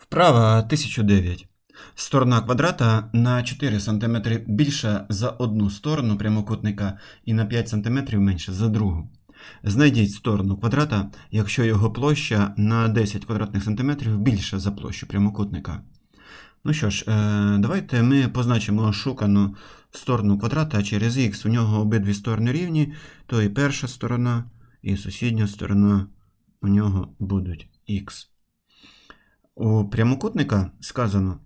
Вправа 1009. Сторона квадрата на 4 см більша за одну сторону прямокутника і на 5 см менше за другу. Знайдіть сторону квадрата, якщо його площа на 10 квадратних сантиметрів більша за площу прямокутника. Ну що ж, е, давайте ми позначимо шукану сторону квадрата через х. У нього обидві сторони рівні, то і перша сторона, і сусідня сторона у нього будуть х. У прямокутника сказано,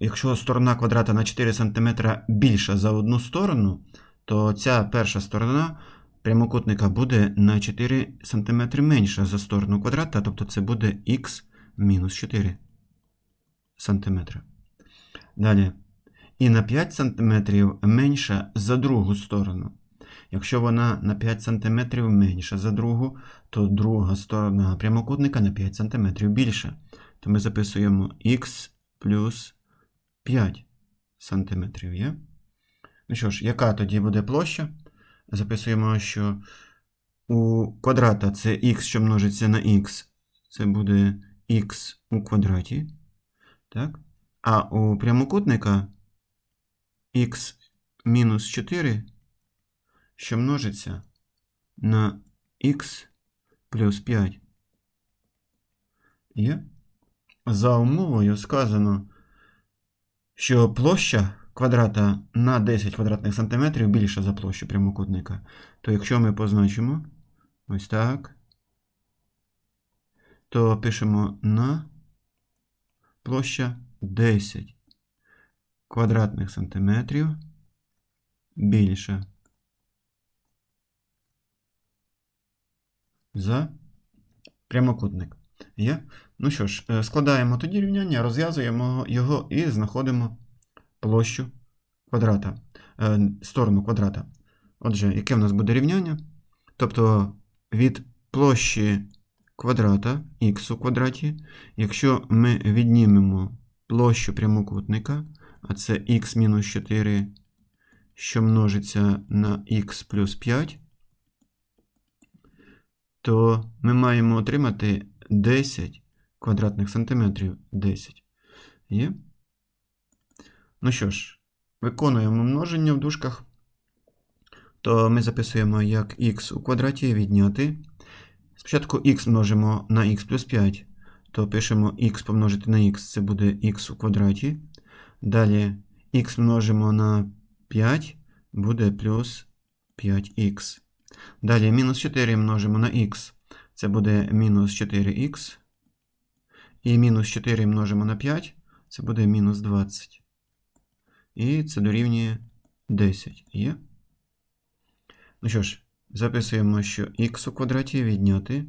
якщо сторона квадрата на 4 см більша за одну сторону, то ця перша сторона прямокутника буде на 4 см менша за сторону квадрата, тобто це буде х мінус 4 см. Далі. І на 5 см менша за другу сторону. Якщо вона на 5 см менша за другу, то друга сторона прямокутника на 5 см більша. То ми записуємо х плюс 5 см є. Ну що ж, яка тоді буде площа? Записуємо, що у квадрата це х, що множиться на х, це буде х у квадраті. Так? А у прямокутника х мінус 4, що множиться на х плюс 5. Є? За умовою сказано, що площа квадрата на 10 квадратних сантиметрів більша за площу прямокутника. То якщо ми позначимо ось так, то пишемо на площа 10 квадратних сантиметрів більша за прямокутник. Є? Ну що ж, е, складаємо тоді рівняння, розв'язуємо його і знаходимо площу квадрата, е, сторону квадрата. Отже, яке в нас буде рівняння? Тобто від площі квадрата х у квадраті, якщо ми віднімемо площу прямокутника, а це х мінус 4, що множиться на х плюс 5, то ми маємо отримати 10 квадратних сантиметрів 10. Є? Ну що ж, виконуємо множення в дужках. То ми записуємо як х у квадраті відняти. Спочатку х множимо на х плюс 5, то пишемо х помножити на х, це буде х у квадраті. Далі х множимо на 5, буде плюс 5х. Далі мінус 4 множимо на х, це буде мінус 4х. І мінус 4 множимо на 5, це буде мінус 20. І це дорівнює 10. Є? Ну що ж, записуємо, що х у квадраті відняти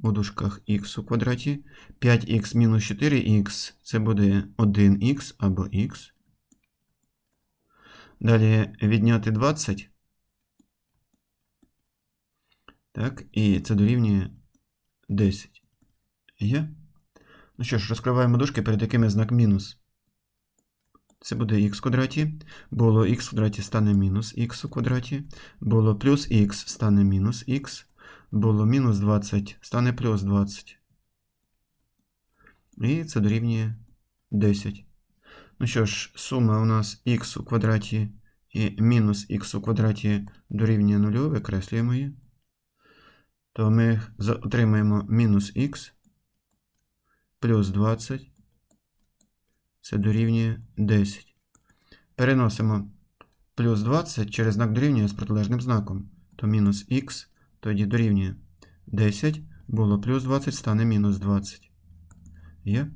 у дужках х у квадраті. 5х мінус 4х це буде 1х або х. Далі відняти 20. Так, і це дорівнює 10. Є? Ну що ж, розкриваємо дужки, перед якими знак мінус. Це буде х в квадраті. Було х в квадраті стане мінус х у квадраті. Було плюс х стане мінус х. Було мінус 20 стане плюс 20. І це дорівнює 10. Ну що ж, сума у нас х у квадраті і мінус х у квадраті дорівнює 0, викреслюємо її. То ми отримаємо мінус х плюс 20. Це дорівнює 10. Переносимо плюс 20 через знак дорівнює з протилежним знаком. То мінус х тоді дорівнює 10. Було плюс 20, стане мінус 20. Є?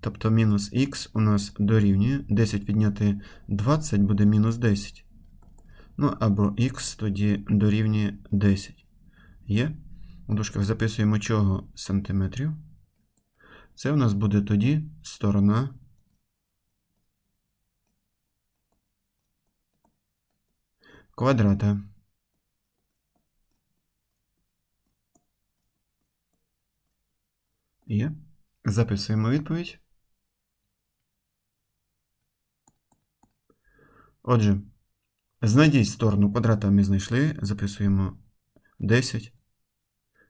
Тобто мінус х у нас дорівнює 10 відняти 20 буде мінус 10. Ну або х тоді дорівнює 10. Є? У дужках записуємо чого сантиметрів. Це у нас буде тоді сторона квадрата. Є. Записуємо відповідь. Отже, знайдіть сторону квадрата ми знайшли. Записуємо 10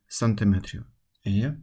сантиметрів. Є.